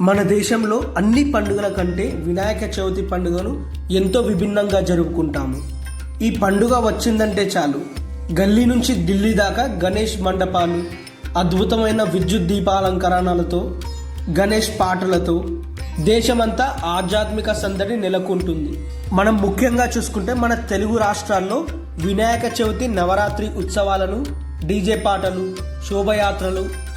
మన దేశంలో అన్ని పండుగల కంటే వినాయక చవితి పండుగను ఎంతో విభిన్నంగా జరుపుకుంటాము. ఈ పండుగ వచ్చిందంటే చాలు. గల్లీ నుంచి ఢిల్లీ దాకా గణేష్ మండపాలు అద్భుతమైన విద్యుత్ దీపాలంకరణలతో గణేష్ పాటలతో దేశమంతా ఆధ్యాత్మిక సందడి నెలకొంటుంది. మనం ముఖ్యంగా చూసుకుంటే మన తెలుగు రాష్ట్రాల్లో వినాయక చవితి నవరాత్రి ఉత్సవాలను డీజే పాటలు శోభయాత్రలు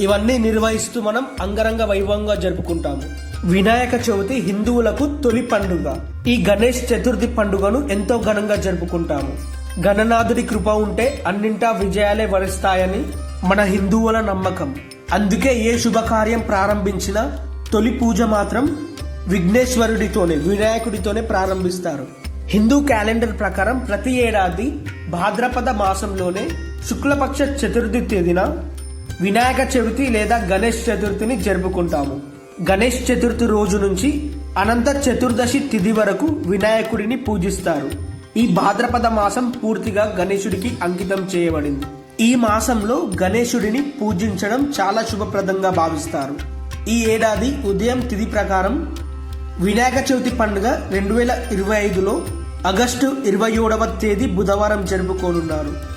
ఇవన్నీ నిర్వహిస్తూ మనం అంగరంగ వైభవంగా జరుపుకుంటాము. వినాయక చవితి హిందువులకు తొలి పండుగ. ఈ గణేష్ చతుర్థి పండుగను ఎంతో ఘనంగా జరుపుకుంటాము. గణనాథుడి కృప ఉంటే అన్నింటా విజయాలే వరిస్తాయని మన హిందువుల నమ్మకం. అందుకే ఏ శుభకార్యం ప్రారంభించినా తొలి పూజ మాత్రం విఘ్నేశ్వరుడితోనే వినాయకుడితోనే ప్రారంభిస్తారు. హిందూ క్యాలెండర్ ప్రకారం ప్రతి ఏడాది భాద్రపద మాసంలోనే శుక్లపక్ష చతుర్థి తేదీన వినాయక చవితి లేదా గణేష్ చతుర్థిని జరుపుకుంటాము. గణేష్ చతుర్థి రోజు నుంచి అనంత చతుర్దశి తిథి వరకు వినాయకుడిని పూజిస్తారు. ఈ భాద్రపద మాసం పూర్తిగా గణేశుడికి అంకితం చేయబడింది. ఈ మాసంలో గణేశుడిని పూజించడం చాలా శుభప్రదంగా భావిస్తారు. ఈ ఏడాది ఉదయం తిథి ప్రకారం వినాయక చవితి పండుగ రెండు వేల ఇరవై ఐదులో ఆగస్టు ఇరవై ఏడవ తేదీ బుధవారం జరుపుకోనున్నారు.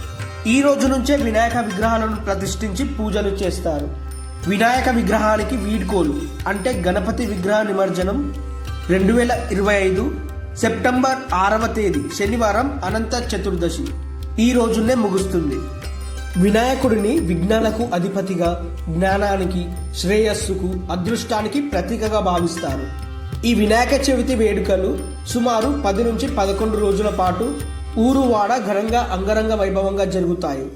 ఈ రోజు నుంచే వినాయక విగ్రహాలను ప్రతిష్ఠించి పూజలు చేస్తారు. వినాయక విగ్రహానికి వీడ్కోలు అంటే గణపతి విగ్రహ నిమజ్జనం రెండు వేల ఇరవై ఐదు సెప్టెంబర్ ఆరవ తేదీ శనివారం అనంత చతుర్దశి. ఈ రోజునే ముగుస్తుంది. వినాయకుడిని విఘ్నాలకు అధిపతిగా జ్ఞానానికి శ్రేయస్సుకు అదృష్టానికి ప్రతీకగా భావిస్తారు. ఈ వినాయక చవితి వేడుకలు సుమారు పది నుంచి పదకొండు రోజుల పాటు ఊరువాడ ఘనంగా అంగరంగ వైభవంగా జరుగుతాయి.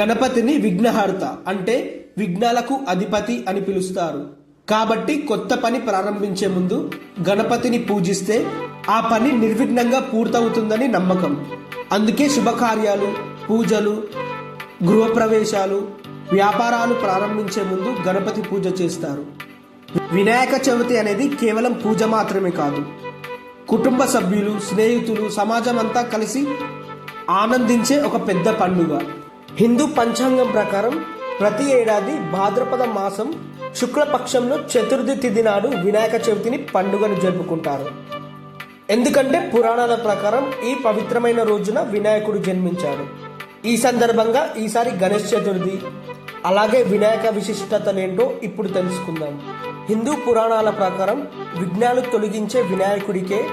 గణపతిని విఘ్నహర్త అంటే విఘ్నాలకు అధిపతి అని పిలుస్తారు. కాబట్టి కొత్త పని ప్రారంభించే ముందు గణపతిని పూజిస్తే ఆ పని నిర్విఘ్నంగా పూర్తవుతుందని నమ్మకం. అందుకే శుభకార్యాలు పూజలు గృహప్రవేశాలు వ్యాపారాలు ప్రారంభించే ముందు గణపతి పూజ చేస్తారు. వినాయక చవితి అనేది కేవలం పూజ మాత్రమే కాదు. కుటుంబ సభ్యులు స్నేహితులు సమాజం అంతా కలిసి ఆనందించే ఒక పెద్ద పండుగ. హిందూ పంచాంగం ప్రకారం ప్రతి ఏడాది భాద్రపద మాసం శుక్లపక్షంలో చతుర్థి తిథి నాడు వినాయక చవితిని పండుగను జరుపుకుంటారు. ఎందుకంటే పురాణాల ప్రకారం ఈ పవిత్రమైన రోజున వినాయకుడు జన్మించాడు. ఈ సందర్భంగా ఈసారి గణేష్ చతుర్థి అలాగే వినాయక విశిష్టతలేంటో ఇప్పుడు తెలుసుకుందాం. హిందూ పురాణాల ప్రకారం విఘ్నాలు తొలగించే వినాయకుడికే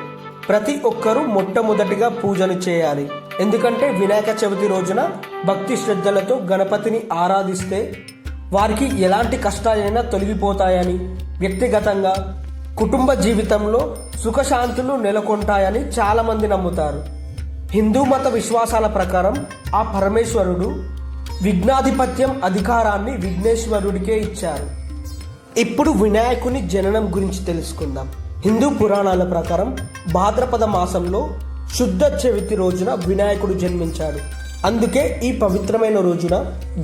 ప్రతి ఒక్కరూ మొట్టమొదటిగా పూజలు చేయాలి. ఎందుకంటే వినాయక చవితి రోజున భక్తి శ్రద్ధలతో గణపతిని ఆరాధిస్తే వారికి ఎలాంటి కష్టాలైనా తొలగిపోతాయని వ్యక్తిగతంగా కుటుంబ జీవితంలో సుఖశాంతులు నెలకొంటాయని చాలామంది నమ్ముతారు. హిందూ మత విశ్వాసాల ప్రకారం ఆ పరమేశ్వరుడు విఘ్నాధిపత్యం అధికారాన్ని విఘ్నేశ్వరుడికే ఇచ్చారు. ఇప్పుడు వినాయకుని జననం గురించి తెలుసుకుందాం. హిందూ పురాణాల ప్రకారం భాద్రపద మాసంలో శుద్ధ చవితి రోజున వినాయకుడు జన్మించాడు. అందుకే ఈ పవిత్రమైన రోజున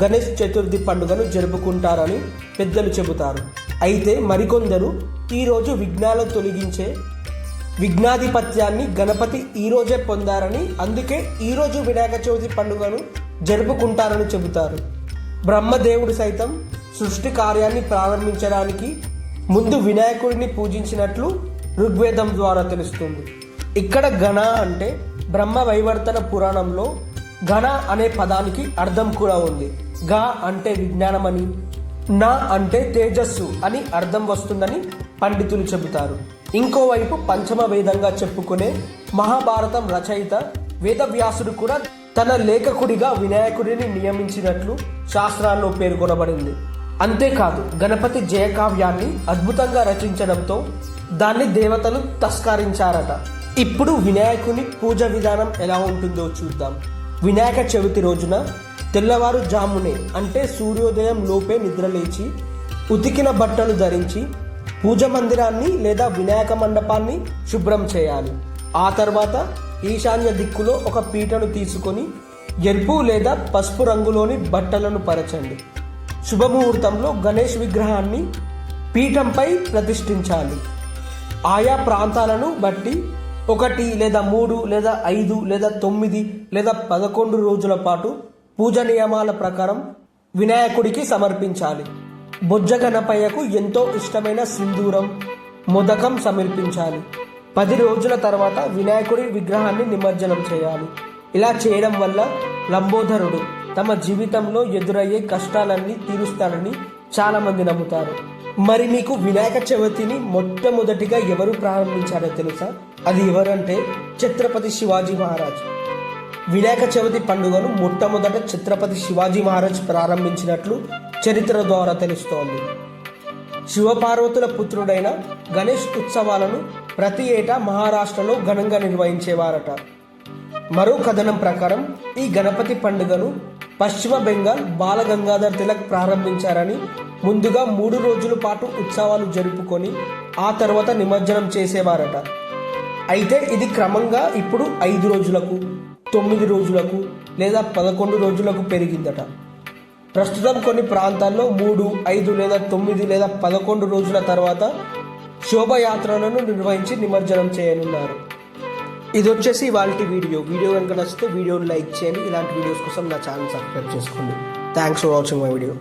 గణేష్ చతుర్థి పండుగను జరుపుకుంటారని పెద్దలు చెబుతారు. అయితే మరికొందరు ఈరోజు విఘ్నాలు తొలగించే విఘ్నాధిపత్యాన్ని గణపతి ఈ రోజే పొందారని అందుకే ఈరోజు వినాయక చవితి పండుగను జరుపుకుంటారని చెబుతారు. బ్రహ్మదేవుడు సైతం సృష్టి కార్యాన్ని ప్రారంభించడానికి ముందు వినాయకుడిని పూజించినట్లు ఋగ్వేదం ద్వారా తెలుస్తుంది. ఇక్కడ గణ అంటే బ్రహ్మ వైవర్తన పురాణంలో గణ అనే పదానికి అర్థం కూడా ఉంది. గ అంటే విజ్ఞానమని నా అంటే తేజస్సు అని అర్థం వస్తుందని పండితులు చెబుతారు. ఇంకోవైపు పంచమ వేదంగా చెప్పుకునే మహాభారతం రచయిత వేదవ్యాసుడు కూడా తన లేఖకుడిగా వినాయకుడిని నియమించినట్లు శాస్త్రాల్లో పేర్కొనబడింది. అంతేకాదు గణపతి జయకావ్యాన్ని అద్భుతంగా రచించడంతో దాన్ని దేవతలు తస్కరించారట. ఇప్పుడు వినాయకుని పూజ విధానం ఎలా ఉంటుందో చూద్దాం. వినాయక చవితి రోజున తెల్లవారు జామునే అంటే సూర్యోదయం లోపే నిద్రలేచి ఉతికిన బట్టలు ధరించి పూజ మందిరాన్ని లేదా వినాయక మండపాన్ని శుభ్రం చేయాలి. ఆ తర్వాత ఈశాన్య దిక్కులో ఒక పీటను తీసుకొని ఎరుపు లేదా పసుపు రంగులోని బట్టలను పరచండి. శుభముహూర్తంలో గణేష్ విగ్రహాన్ని పీఠంపై ప్రతిష్ఠించాలి. ఆయా ప్రాంతాలను బట్టి ఒకటి లేదా మూడు లేదా ఐదు లేదా తొమ్మిది లేదా పదకొండు రోజుల పాటు పూజ నియమాల ప్రకారం వినాయకుడికి సమర్పించాలి. బొజ్జ గణపయ్యకు ఎంతో ఇష్టమైన సింధూరం మొదకం సమర్పించాలి. పది రోజుల తర్వాత వినాయకుడి విగ్రహాన్ని నిమజ్జనం చేయాలి. ఇలా చేయడం వల్ల లంబోదరుడు తమ జీవితంలో ఎదురయ్యే కష్టాలన్నీ తీరుస్తాడని చాలామంది నమ్ముతారు. మరి మీకు వినాయక చవితిని మొట్టమొదటిగా ఎవరు ప్రారంభించారో తెలుసా? అది ఎవరంటే ఛత్రపతి శివాజీ మహారాజ్. వినాయక చవితి పండుగను మొట్టమొదట ఛత్రపతి శివాజీ మహారాజ్ ప్రారంభించినట్లు చరిత్ర ద్వారా తెలుస్తోంది. శివపార్వతుల పుత్రుడైన గణేష్ ఉత్సవాలను ప్రతి ఏటా మహారాష్ట్రలో ఘనంగా నిర్వహించేవారట. మరో కథనం ప్రకారం ఈ గణపతి పండుగను పశ్చిమ బెంగాల్ బాలగంగాధర్ తిలక్ ప్రారంభించారని ముందుగా మూడు రోజుల పాటు ఉత్సవాలు జరుపుకొని ఆ తర్వాత నిమజ్జనం చేసేవారట. అయితే ఇది క్రమంగా ఇప్పుడు ఐదు రోజులకు తొమ్మిది రోజులకు లేదా పదకొండు రోజులకు పెరిగిందట. ప్రస్తుతం కొన్ని ప్రాంతాల్లో మూడు ఐదు లేదా తొమ్మిది లేదా పదకొండు రోజుల తర్వాత శోభయాత్రలను నిర్వహించి నిమజ్జనం చేయనున్నారు. ఇది వచ్చేసి వాళ్ళ వీడియో. వీడియో కనుక నచ్చితే వీడియోని లైక్ చేయండి. ఇలాంటి వీడియోస్ కోసం నా ఛానల్ సబ్స్క్రైబ్ చేసుకోండి. Thanks for watching my video.